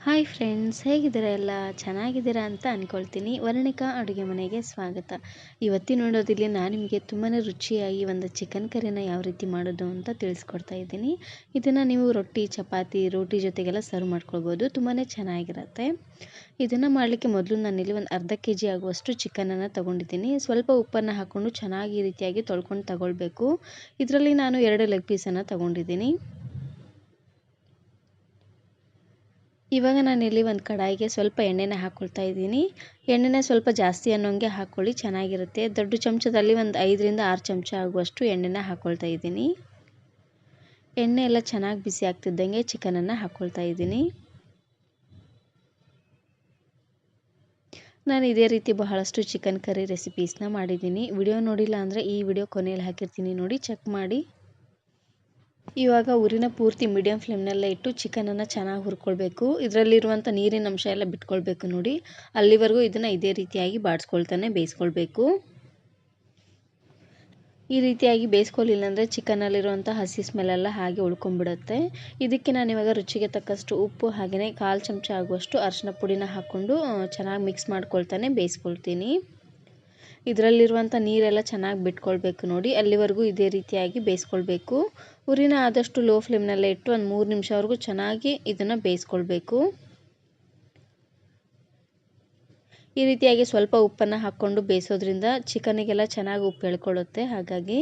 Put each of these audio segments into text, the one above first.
Hi friends, ಹೇಗಿದ್ದೀರಾ ಎಲ್ಲ? ಚೆನ್ನಾಗಿದ್ದೀರಾ ಅಂತ ಅಂದ್ಕೊಳ್ತೀನಿ ವರ್ಣಿಕಾ ಅಡುಗೆ ಮನೆಗೆ ಸ್ವಾಗತ. ಇವತ್ತಿನ ನೋಡೋದಿಲ್ಲಿ ನಾನು ನಿಮಗೆ ತುಂಬಾ ರುಚಿಯಾಗಿ ಒಂದು ಚಿಕನ್ ಕರಿನ ಯಾವ ರೀತಿ ಮಾಡೋದು ಅಂತ ತಿಳಿಸ್ಕೊಡ್ತಾ ಇದ್ದೀನಿ. ಇದನ್ನು ನೀವು ರೊಟ್ಟಿ, ಚಪಾತಿ, ರೋಟಿ ಜೊತೆಗೆಲ್ಲ ಸರ್ವ್ ಮಾಡ್ಕೊಳ್ಬೋದು. ತುಂಬಾ ಚೆನ್ನಾಗಿರುತ್ತೆ. ಇದನ್ನು ಮಾಡಲಿಕ್ಕೆ ಮೊದಲು ನಾನಿಲ್ಲಿ ಒಂದು ಅರ್ಧ ಕೆ ಜಿ ಆಗುವಷ್ಟು ಚಿಕನನ್ನು ತೊಗೊಂಡಿದ್ದೀನಿ. ಸ್ವಲ್ಪ ಉಪ್ಪನ್ನು ಹಾಕ್ಕೊಂಡು ಚೆನ್ನಾಗಿ ರೀತಿಯಾಗಿ ತೊಳ್ಕೊಂಡು ತಗೊಳ್ಬೇಕು. ಇದರಲ್ಲಿ ನಾನು ಎರಡು ಲೆಗ್ ಪೀಸನ್ನು ತೊಗೊಂಡಿದ್ದೀನಿ. ಇವಾಗ ನಾನಿಲ್ಲಿ ಒಂದು ಕಡಾಯಿಗೆ ಸ್ವಲ್ಪ ಎಣ್ಣೆನ ಹಾಕ್ಕೊಳ್ತಾ ಇದ್ದೀನಿ. ಎಣ್ಣೆನ ಸ್ವಲ್ಪ ಜಾಸ್ತಿ ಅನ್ನೋಂಗೆ ಹಾಕ್ಕೊಳ್ಳಿ ಚೆನ್ನಾಗಿರುತ್ತೆ. ದೊಡ್ಡ ಚಮಚದಲ್ಲಿ ಒಂದು ಐದರಿಂದ ಆರು ಚಮಚ ಆಗುವಷ್ಟು ಎಣ್ಣೆನ ಹಾಕ್ಕೊಳ್ತಾ ಇದ್ದೀನಿ. ಎಣ್ಣೆ ಎಲ್ಲ ಚೆನ್ನಾಗಿ ಬಿಸಿ ಆಗ್ತಿದ್ದಂಗೆ ಚಿಕನನ್ನು ಹಾಕ್ಕೊಳ್ತಾ ಇದ್ದೀನಿ. ನಾನು ಇದೇ ರೀತಿ ಬಹಳಷ್ಟು ಚಿಕನ್ ಕರಿ ರೆಸಿಪೀಸ್ನ ಮಾಡಿದ್ದೀನಿ. ವಿಡಿಯೋ ನೋಡಿಲ್ಲ ಅಂದರೆ ಈ ವಿಡಿಯೋ ಕೊನೆಯಲ್ಲಿ ಹಾಕಿರ್ತೀನಿ ನೋಡಿ, ಚೆಕ್ ಮಾಡಿ. ಇವಾಗ ಊರಿನ ಪೂರ್ತಿ ಮೀಡಿಯಮ್ ಫ್ಲೇಮ್ನಲ್ಲೇ ಇಟ್ಟು ಚಿಕನನ್ನು ಚೆನ್ನಾಗಿ ಹುರ್ಕೊಳ್ಬೇಕು. ಇದರಲ್ಲಿರುವಂಥ ನೀರಿನ ಅಂಶ ಎಲ್ಲ ಬಿಟ್ಕೊಳ್ಬೇಕು ನೋಡಿ. ಅಲ್ಲಿವರೆಗೂ ಇದನ್ನು ಇದೇ ರೀತಿಯಾಗಿ ಬಾಡಿಸ್ಕೊಳ್ತಾನೆ ಬೇಯಿಸ್ಕೊಳ್ಬೇಕು. ಈ ರೀತಿಯಾಗಿ ಬೇಯಿಸ್ಕೊಳ್ಳಿಲ್ಲ ಅಂದರೆ ಚಿಕನಲ್ಲಿರುವಂಥ ಹಸಿ ಸ್ಮೆಲ್ಲೆಲ್ಲ ಹಾಗೆ ಉಳ್ಕೊಂಡ್ಬಿಡುತ್ತೆ ಇದಕ್ಕೆ ನಾನು ಇವಾಗ ರುಚಿಗೆ ತಕ್ಕಷ್ಟು ಉಪ್ಪು ಹಾಗೆಯೇ ಕಾಲು ಚಮಚ ಆಗುವಷ್ಟು ಅರಿಶಿನ ಪುಡಿನ ಹಾಕ್ಕೊಂಡು ಚೆನ್ನಾಗಿ ಮಿಕ್ಸ್ ಮಾಡ್ಕೊಳ್ತಾನೆ ಬೇಯಿಸ್ಕೊಳ್ತೀನಿ. ಇದರಲ್ಲಿರುವಂಥ ನೀರೆಲ್ಲ ಚೆನ್ನಾಗಿ ಬಿಟ್ಕೊಳ್ಬೇಕು ನೋಡಿ. ಅಲ್ಲಿವರೆಗೂ ಇದೇ ರೀತಿಯಾಗಿ ಬೇಯಿಸ್ಕೊಳ್ಬೇಕು. ಉರಿನ ಆದಷ್ಟು ಲೋ ಫ್ಲೇಮ್ನಲ್ಲೇ ಇಟ್ಟು ಒಂದು ಮೂರು ನಿಮಿಷವರೆಗೂ ಚೆನ್ನಾಗಿ ಇದನ್ನು ಬೇಯಿಸ್ಕೊಳ್ಬೇಕು. ಈ ರೀತಿಯಾಗಿ ಸ್ವಲ್ಪ ಉಪ್ಪನ್ನು ಹಾಕ್ಕೊಂಡು ಬೇಯಿಸೋದ್ರಿಂದ ಚಿಕನಿಗೆಲ್ಲ ಚೆನ್ನಾಗಿ ಉಪ್ಪು ಹೇಳ್ಕೊಳ್ಳುತ್ತೆ. ಹಾಗಾಗಿ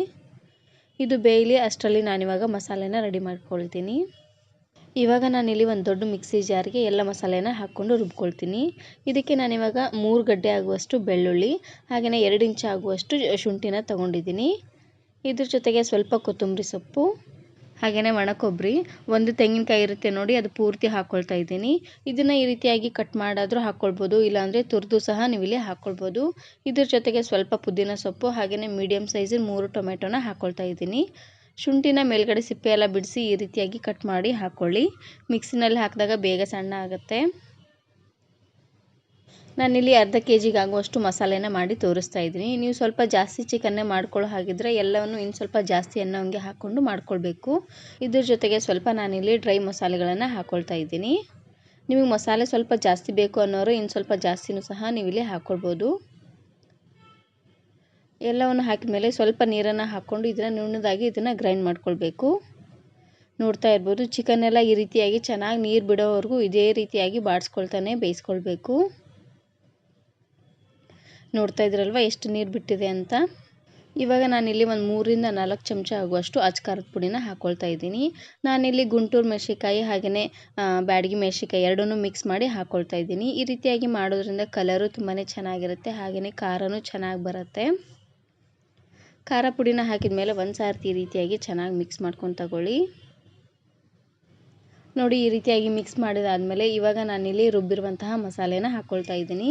ಇದು ಬೇಯಲಿ ಅಷ್ಟರಲ್ಲಿ ನಾನಿವಾಗ ಮಸಾಲೆನ ರೆಡಿ ಮಾಡ್ಕೊಳ್ತೀನಿ. ಇವಾಗ ನಾನಿಲ್ಲಿ ಒಂದು ದೊಡ್ಡ ಮಿಕ್ಸಿ ಜಾರ್ಗೆ ಎಲ್ಲ ಮಸಾಲೆನ ಹಾಕ್ಕೊಂಡು ರುಬ್ಕೊಳ್ತೀನಿ. ಇದಕ್ಕೆ ನಾನಿವಾಗ ಮೂರು ಗಡ್ಡೆ ಆಗುವಷ್ಟು ಬೆಳ್ಳುಳ್ಳಿ ಹಾಗೆಯೇ ಎರಡು ಇಂಚು ಆಗುವಷ್ಟು ಶುಂಠಿನ ತೊಗೊಂಡಿದ್ದೀನಿ. ಇದ್ರ ಜೊತೆಗೆ ಸ್ವಲ್ಪ ಕೊತ್ತಂಬರಿ ಸೊಪ್ಪು ಹಾಗೆಯೇ ಒಣ ಕೊಬ್ಬರಿ ಒಂದು ತೆಂಗಿನಕಾಯಿ ಇರುತ್ತೆ ನೋಡಿ ಅದು ಪೂರ್ತಿ ಹಾಕ್ಕೊಳ್ತಾ ಇದ್ದೀನಿ. ಇದನ್ನು ಈ ರೀತಿಯಾಗಿ ಕಟ್ ಮಾಡಾದರೂ ಹಾಕ್ಕೊಳ್ಬೋದು ಇಲ್ಲಾಂದರೆ ತುರಿದು ಸಹ ನೀವು ಇಲ್ಲಿ ಹಾಕ್ಕೊಳ್ಬೋದು ಇದ್ರ ಜೊತೆಗೆ ಸ್ವಲ್ಪ ಪುದೀನ ಸೊಪ್ಪು ಹಾಗೆಯೇ ಮೀಡಿಯಮ್ ಸೈಜಿನ ಮೂರು ಟೊಮೆಟೊನ ಹಾಕ್ಕೊಳ್ತಾ ಇದ್ದೀನಿ. ಶುಂಠಿನ ಮೇಲ್ಗಡೆ ಸಿಪ್ಪೆ ಎಲ್ಲ ಬಿಡಿಸಿ ಈ ರೀತಿಯಾಗಿ ಕಟ್ ಮಾಡಿ ಹಾಕ್ಕೊಳ್ಳಿ ಮಿಕ್ಸಿನಲ್ಲಿ ಹಾಕಿದಾಗ ಬೇಗ ಸಣ್ಣ ಆಗುತ್ತೆ. ನಾನಿಲ್ಲಿ ಅರ್ಧ ಕೆ ಜಿಗೆ ಆಗುವಷ್ಟು ಮಸಾಲೆನ ಮಾಡಿ ತೋರಿಸ್ತಾ ಇದ್ದೀನಿ. ನೀವು ಸ್ವಲ್ಪ ಜಾಸ್ತಿ ಚಿಕನ್ನೇ ಮಾಡ್ಕೊಳ್ಳೋ ಹಾಗಿದ್ರೆ ಎಲ್ಲವನ್ನು ಇನ್ನು ಸ್ವಲ್ಪ ಜಾಸ್ತಿ ಅನ್ನೋಂಗೆ ಹಾಕ್ಕೊಂಡು ಮಾಡ್ಕೊಳ್ಬೇಕು. ಇದ್ರ ಜೊತೆಗೆ ಸ್ವಲ್ಪ ನಾನಿಲ್ಲಿ ಡ್ರೈ ಮಸಾಲೆಗಳನ್ನು ಹಾಕ್ಕೊಳ್ತಾ ಇದ್ದೀನಿ. ನಿಮಗೆ ಮಸಾಲೆ ಸ್ವಲ್ಪ ಜಾಸ್ತಿ ಬೇಕು ಅನ್ನೋರು ಇನ್ನು ಸ್ವಲ್ಪ ಜಾಸ್ತಿನೂ ಸಹ ನೀವಿಲ್ಲಿ ಹಾಕ್ಕೊಳ್ಬೋದು ಎಲ್ಲವನ್ನು ಹಾಕಿದ ಮೇಲೆ ಸ್ವಲ್ಪ ನೀರನ್ನು ಹಾಕ್ಕೊಂಡು ಇದನ್ನು ನುಣ್ಣದಾಗಿ ಇದನ್ನು ಗ್ರೈಂಡ್ ಮಾಡ್ಕೊಳ್ಬೇಕು. ನೋಡ್ತಾ ಇರ್ಬೋದು ಚಿಕನ್ ಎಲ್ಲ ಈ ರೀತಿಯಾಗಿ ಚೆನ್ನಾಗಿ ನೀರು ಬಿಡೋವರೆಗೂ ಇದೇ ರೀತಿಯಾಗಿ ಬಾಡಿಸ್ಕೊಳ್ತಾನೆ ಬೇಯಿಸ್ಕೊಳ್ಬೇಕು. ನೋಡ್ತಾ ಇದ್ರಲ್ವ ಎಷ್ಟು ನೀರು ಬಿಟ್ಟಿದೆ ಅಂತ? ಇವಾಗ ನಾನಿಲ್ಲಿ ಒಂದು ಮೂರಿಂದ ನಾಲ್ಕು ಚಮಚ ಆಗುವಷ್ಟು ಅಚ್ಕಾರದ ಪುಡಿನ ಹಾಕ್ಕೊಳ್ತಾ ಇದ್ದೀನಿ. ನಾನಿಲ್ಲಿ ಗುಂಟೂರು ಮೆಣಸಿಕಾಯಿ ಹಾಗೆಯೇ ಬ್ಯಾಡಗಿ ಮೆಣಸಿಕಾಯಿ ಎರಡನ್ನೂ ಮಿಕ್ಸ್ ಮಾಡಿ ಹಾಕ್ಕೊಳ್ತಾ ಇದ್ದೀನಿ. ಈ ರೀತಿಯಾಗಿ ಮಾಡೋದ್ರಿಂದ ಕಲರು ತುಂಬಾ ಚೆನ್ನಾಗಿರುತ್ತೆ ಹಾಗೆಯೇ ಖಾರನೂ ಚೆನ್ನಾಗಿ ಬರುತ್ತೆ. ಖಾರ ಪುಡಿನ ಹಾಕಿದ ಮೇಲೆ ಒಂದು ಸಾರ್ತಿ ಈ ರೀತಿಯಾಗಿ ಚೆನ್ನಾಗಿ ಮಿಕ್ಸ್ ಮಾಡ್ಕೊಂಡು ತಗೊಳ್ಳಿ. ನೋಡಿ ಈ ರೀತಿಯಾಗಿ ಮಿಕ್ಸ್ ಮಾಡಿದಾದಮೇಲೆ ಇವಾಗ ನಾನಿಲ್ಲಿ ರುಬ್ಬಿರುವಂತಹ ಮಸಾಲೆನ ಹಾಕ್ಕೊಳ್ತಾ ಇದ್ದೀನಿ.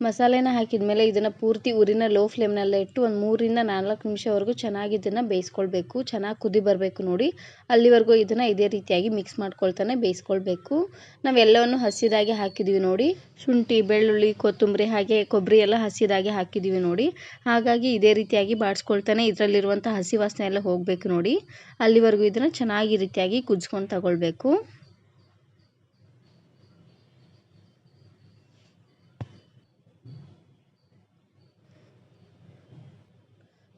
ಮಸಾಲೆನ ಹಾಕಿದ ಮೇಲೆ ಇದನ್ನು ಪೂರ್ತಿ ಉರಿನ ಲೋ ಫ್ಲೇಮ್ನಲ್ಲೇ ಇಟ್ಟು ಒಂದು ಮೂರಿಂದ ನಾಲ್ಕು ನಿಮಿಷವರೆಗೂ ಚೆನ್ನಾಗಿ ಇದನ್ನು ಬೇಯಿಸ್ಕೊಳ್ಬೇಕು. ಚೆನ್ನಾಗಿ ಕುದಿ ಬರಬೇಕು ನೋಡಿ. ಅಲ್ಲಿವರೆಗೂ ಇದನ್ನು ಇದೇ ರೀತಿಯಾಗಿ ಮಿಕ್ಸ್ ಮಾಡ್ಕೊಳ್ತಾನೆ ಬೇಯಿಸ್ಕೊಳ್ಬೇಕು. ನಾವೆಲ್ಲವನ್ನು ಹಸಿದಾಗೆ ಹಾಕಿದ್ದೀವಿ ನೋಡಿ. ಶುಂಠಿ, ಬೆಳ್ಳುಳ್ಳಿ, ಕೊತ್ತಂಬರಿ ಹಾಗೆ ಕೊಬ್ಬರಿ ಎಲ್ಲ ಹಸಿದಾಗೆ ಹಾಕಿದ್ದೀವಿ ನೋಡಿ. ಹಾಗಾಗಿ ಇದೇ ರೀತಿಯಾಗಿ ಬಾಡಿಸ್ಕೊಳ್ತಾನೆ ಇದರಲ್ಲಿರುವಂಥ ಹಸಿ ವಾಸನೆ ಎಲ್ಲ ಹೋಗಬೇಕು ನೋಡಿ. ಅಲ್ಲಿವರೆಗೂ ಇದನ್ನು ಚೆನ್ನಾಗಿ ರೀತಿಯಾಗಿ ಕುದಿಸ್ಕೊಂಡು ತಗೊಳ್ಬೇಕು.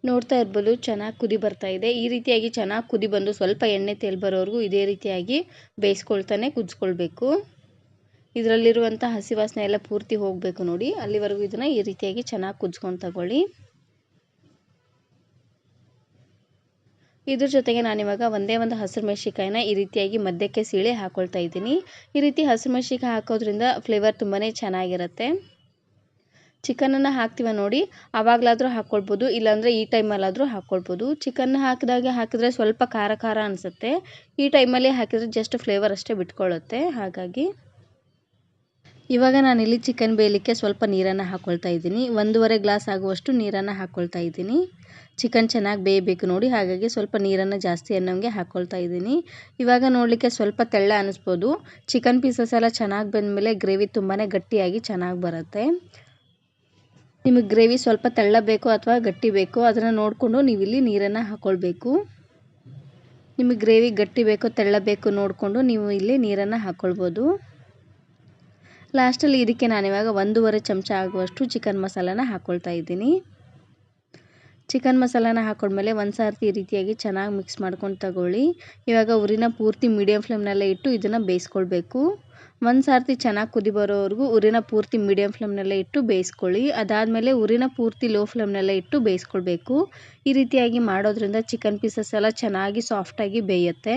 ನೋಡ್ತಾ ಇರ್ಬೋದು, ಚೆನ್ನಾಗಿ ಕುದಿ ಬರ್ತಾ ಇದೆ. ಈ ರೀತಿಯಾಗಿ ಚೆನ್ನಾಗಿ ಕುದಿ ಬಂದು ಸ್ವಲ್ಪ ಎಣ್ಣೆ ತೇಲ್ ಬರೋವರೆಗೂ ಇದೇ ರೀತಿಯಾಗಿ ಬೇಯಿಸ್ಕೊಳ್ತಾನೆ ಕುದಿಸ್ಕೊಳ್ಬೇಕು. ಇದರಲ್ಲಿರುವಂಥ ಹಸಿ ವಾಸನೆ ಎಲ್ಲ ಪೂರ್ತಿ ಹೋಗಬೇಕು ನೋಡಿ. ಅಲ್ಲಿವರೆಗೂ ಇದನ್ನು ಈ ರೀತಿಯಾಗಿ ಚೆನ್ನಾಗಿ ಕುದಿಸ್ಕೊಂಡು ತಗೊಳ್ಳಿ. ಇದ್ರ ಜೊತೆಗೆ ನಾನಿವಾಗ ಒಂದೇ ಒಂದು ಹಸಿರು ಮೆಣಸಿಕಾಯಿನ ಈ ರೀತಿಯಾಗಿ ಮಧ್ಯಕ್ಕೆ ಸೀಳಿ ಹಾಕ್ಕೊಳ್ತಾ ಇದ್ದೀನಿ. ಈ ರೀತಿ ಹಸಿರು ಮೆಣಸಿಕಾಯಿ ಹಾಕೋದ್ರಿಂದ ಫ್ಲೇವರ್ ತುಂಬಾ ಚೆನ್ನಾಗಿರುತ್ತೆ. ಚಿಕನನ್ನು ಹಾಕ್ತೀವ ನೋಡಿ ಆವಾಗಲಾದರೂ ಹಾಕ್ಕೊಳ್ಬೋದು ಇಲ್ಲಾಂದರೆ ಈ ಟೈಮಲ್ಲಾದರೂ ಹಾಕ್ಕೊಳ್ಬೋದು ಚಿಕನ್ ಹಾಕಿದಾಗೆ ಹಾಕಿದ್ರೆ ಸ್ವಲ್ಪ ಖಾರ ಖಾರ ಅನಿಸುತ್ತೆ. ಈ ಟೈಮಲ್ಲಿ ಹಾಕಿದರೆ ಜಸ್ಟ್ ಫ್ಲೇವರ್ ಅಷ್ಟೇ ಬಿಟ್ಕೊಳ್ಳುತ್ತೆ ಹಾಗಾಗಿ ಇವಾಗ ನಾನಿಲ್ಲಿ ಚಿಕನ್ ಬೇಯಲಿಕ್ಕೆ ಸ್ವಲ್ಪ ನೀರನ್ನು ಹಾಕ್ಕೊಳ್ತಾ ಇದ್ದೀನಿ. ಒಂದೂವರೆ ಗ್ಲಾಸ್ ಆಗುವಷ್ಟು ನೀರನ್ನು ಹಾಕ್ಕೊಳ್ತಾ ಇದ್ದೀನಿ. ಚಿಕನ್ ಚೆನ್ನಾಗಿ ಬೇಯಬೇಕು ನೋಡಿ, ಹಾಗಾಗಿ ಸ್ವಲ್ಪ ನೀರನ್ನು ಜಾಸ್ತಿ ಅನ್ನೋಂಗೆ ಹಾಕ್ಕೊಳ್ತಾ ಇದ್ದೀನಿ. ಇವಾಗ ನೋಡಲಿಕ್ಕೆ ಸ್ವಲ್ಪ ತೆಳ್ಳ ಅನ್ನಿಸ್ಬೋದು ಚಿಕನ್ ಪೀಸಸ್ ಎಲ್ಲ ಚೆನ್ನಾಗಿ ಬಂದಮೇಲೆ ಗ್ರೇವಿ ತುಂಬಾ ಗಟ್ಟಿಯಾಗಿ ಚೆನ್ನಾಗಿ ಬರುತ್ತೆ. ನಿಮಗೆ ಗ್ರೇವಿ ಸ್ವಲ್ಪ ತೆಳ್ಳ ಬೇಕೋ ಅಥವಾ ಗಟ್ಟಿ ಬೇಕು, ಅದನ್ನು ನೋಡಿಕೊಂಡು ನೀವು ಇಲ್ಲಿ ನೀರನ್ನು ಹಾಕ್ಕೊಳ್ಬೇಕು ನಿಮಗೆ ಗ್ರೇವಿ ಗಟ್ಟಿ ಬೇಕೋ ತೆಳ್ಳ ಬೇಕೋ ನೋಡಿಕೊಂಡು ನೀವು ಇಲ್ಲಿ ನೀರನ್ನು ಹಾಕ್ಕೊಳ್ಬೋದು ಲಾಸ್ಟಲ್ಲಿ ಇದಕ್ಕೆ ನಾನಿವಾಗ ಒಂದೂವರೆ ಚಮಚ ಆಗುವಷ್ಟು ಚಿಕನ್ ಮಸಾಲಾನ ಹಾಕ್ಕೊಳ್ತಾ ಇದ್ದೀನಿ. ಚಿಕನ್ ಮಸಾಲಾನ ಹಾಕ್ಕೊಂಡ್ಮೇಲೆ ಒಂದು ಸಾರ್ತಿ ಈ ರೀತಿಯಾಗಿ ಚೆನ್ನಾಗಿ ಮಿಕ್ಸ್ ಮಾಡ್ಕೊಂಡು ತಗೊಳ್ಳಿ. ಇವಾಗ ಉರಿನ ಪೂರ್ತಿ ಮೀಡಿಯಮ್ ಫ್ಲೇಮ್ನಲ್ಲೇ ಇಟ್ಟು ಇದನ್ನು ಬೇಯಿಸ್ಕೊಳ್ಬೇಕು. ಒಂದು ಸಾರ್ತಿ ಚೆನ್ನಾಗಿ ಕುದಿ ಬರೋವರೆಗೂ ಉರಿನ ಪೂರ್ತಿ ಮೀಡಿಯಮ್ ಫ್ಲೇಮ್ನಲ್ಲೇ ಇಟ್ಟು ಬೇಯಿಸ್ಕೊಳ್ಳಿ. ಅದಾದಮೇಲೆ ಉರಿನ ಪೂರ್ತಿ ಲೋ ಫ್ಲೇಮ್ನಲ್ಲೇ ಇಟ್ಟು ಬೇಯಿಸ್ಕೊಳ್ಬೇಕು. ಈ ರೀತಿಯಾಗಿ ಮಾಡೋದ್ರಿಂದ ಚಿಕನ್ ಪೀಸಸ್ ಎಲ್ಲ ಚೆನ್ನಾಗಿ ಸಾಫ್ಟಾಗಿ ಬೇಯುತ್ತೆ.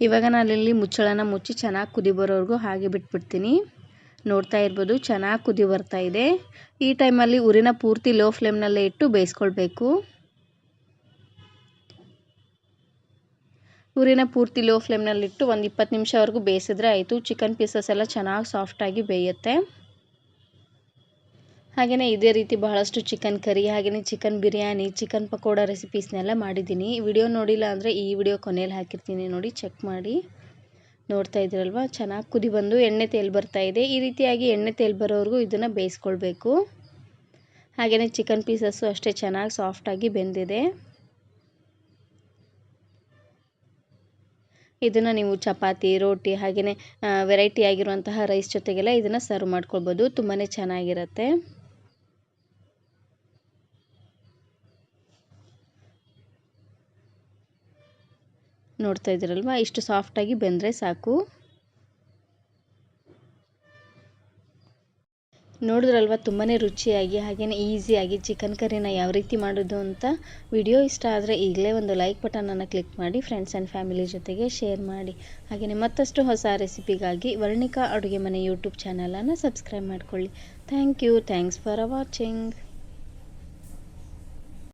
ಇವಾಗ ನಾನಿಲ್ಲಿ ಮುಚ್ಚಳನ ಮುಚ್ಚಿ ಚೆನ್ನಾಗಿ ಕುದಿ ಬರೋವರೆಗೂ ಹಾಗೆ ಬಿಟ್ಬಿಡ್ತೀನಿ. ನೋಡ್ತಾ ಇರ್ಬೋದು, ಚೆನ್ನಾಗಿ ಕುದಿ ಬರ್ತಾ ಇದೆ. ಈ ಟೈಮಲ್ಲಿ ಉರಿನ ಪೂರ್ತಿ ಲೋ ಫ್ಲೇಮ್ನಲ್ಲೇ ಇಟ್ಟು ಬೇಯಿಸ್ಕೊಳ್ಬೇಕು. ಉರಿನ ಪೂರ್ತಿ ಲೋ ಫ್ಲೇಮ್ನಲ್ಲಿಟ್ಟು ಒಂದು ಇಪ್ಪತ್ತು ನಿಮಿಷವರೆಗೂ ಬೇಯಿಸಿದ್ರೆ ಆಯಿತು. ಚಿಕನ್ ಪೀಸಸ್ ಎಲ್ಲ ಚೆನ್ನಾಗಿ ಸಾಫ್ಟಾಗಿ ಬೇಯುತ್ತೆ. ಹಾಗೆಯೇ ಇದೇ ರೀತಿ ಬಹಳಷ್ಟು ಚಿಕನ್ ಕರಿ ಹಾಗೆಯೇ ಚಿಕನ್ ಬಿರಿಯಾನಿ ಚಿಕನ್ ಪಕೋಡ ರೆಸಿಪೀಸ್ನೆಲ್ಲ ಮಾಡಿದ್ದೀನಿ. ವಿಡಿಯೋ ನೋಡಿಲ್ಲ ಅಂದರೆ ಈ ವಿಡಿಯೋ ಕೊನೆಯಲ್ಲಿ ಹಾಕಿರ್ತೀನಿ ನೋಡಿ ಚೆಕ್ ಮಾಡಿ. ನೋಡ್ತಾ ಇದ್ದೀರಲ್ವ ಚೆನ್ನಾಗಿ ಕುದಿ ಬಂದು ಎಣ್ಣೆ ತೇಲ್ ಬರ್ತಾ ಇದೆ. ಈ ರೀತಿಯಾಗಿ ಎಣ್ಣೆ ತೇಲ್ ಬರೋವರೆಗೂ ಇದನ್ನು ಬೇಯಿಸ್ಕೊಳ್ಬೇಕು. ಹಾಗೆಯೇ ಚಿಕನ್ ಪೀಸಸ್ಸು ಅಷ್ಟೇ ಚೆನ್ನಾಗಿ ಸಾಫ್ಟಾಗಿ ಬೆಂದಿದೆ. ಇದನ್ನು ನೀವು ಚಪಾತಿ, ರೋಟಿ ಹಾಗೆಯೇ ವೆರೈಟಿ ಆಗಿರುವಂತಹ ರೈಸ್ ಜೊತೆಗೆಲ್ಲ ಇದನ್ನು ಸರ್ವ್ ಮಾಡ್ಕೊಳ್ಬೋದು. ತುಂಬಾ ಚೆನ್ನಾಗಿರುತ್ತೆ. ನೋಡ್ತಾ ಇದ್ದೀರಲ್ವ? ಇಷ್ಟು ಸಾಫ್ಟಾಗಿ ಬೆಂದರೆ ಸಾಕು. ನೋಡಿದ್ರಲ್ವ ತುಂಬಾ ರುಚಿಯಾಗಿ ಹಾಗೆಯೇ ಈಸಿಯಾಗಿ ಚಿಕನ್ ಕರಿನ ಯಾವ ರೀತಿ ಮಾಡೋದು ಅಂತ ವಿಡಿಯೋ ಇಷ್ಟ ಆದರೆ ಈಗಲೇ ಒಂದು ಲೈಕ್ ಬಟನನ್ನು ಕ್ಲಿಕ್ ಮಾಡಿ ಫ್ರೆಂಡ್ಸ್ ಆ್ಯಂಡ್ ಫ್ಯಾಮಿಲಿ ಜೊತೆಗೆ ಶೇರ್ ಮಾಡಿ. ಹಾಗೆಯೇ ಮತ್ತಷ್ಟು ಹೊಸ ರೆಸಿಪಿಗಾಗಿ ವರ್ಣಿಕಾ ಅಡುಗೆ ಮನೆ ಯೂಟ್ಯೂಬ್ ಚಾನಲನ್ನು ಸಬ್ಸ್ಕ್ರೈಬ್ ಮಾಡಿಕೊಳ್ಳಿ. Thank you thanks for watching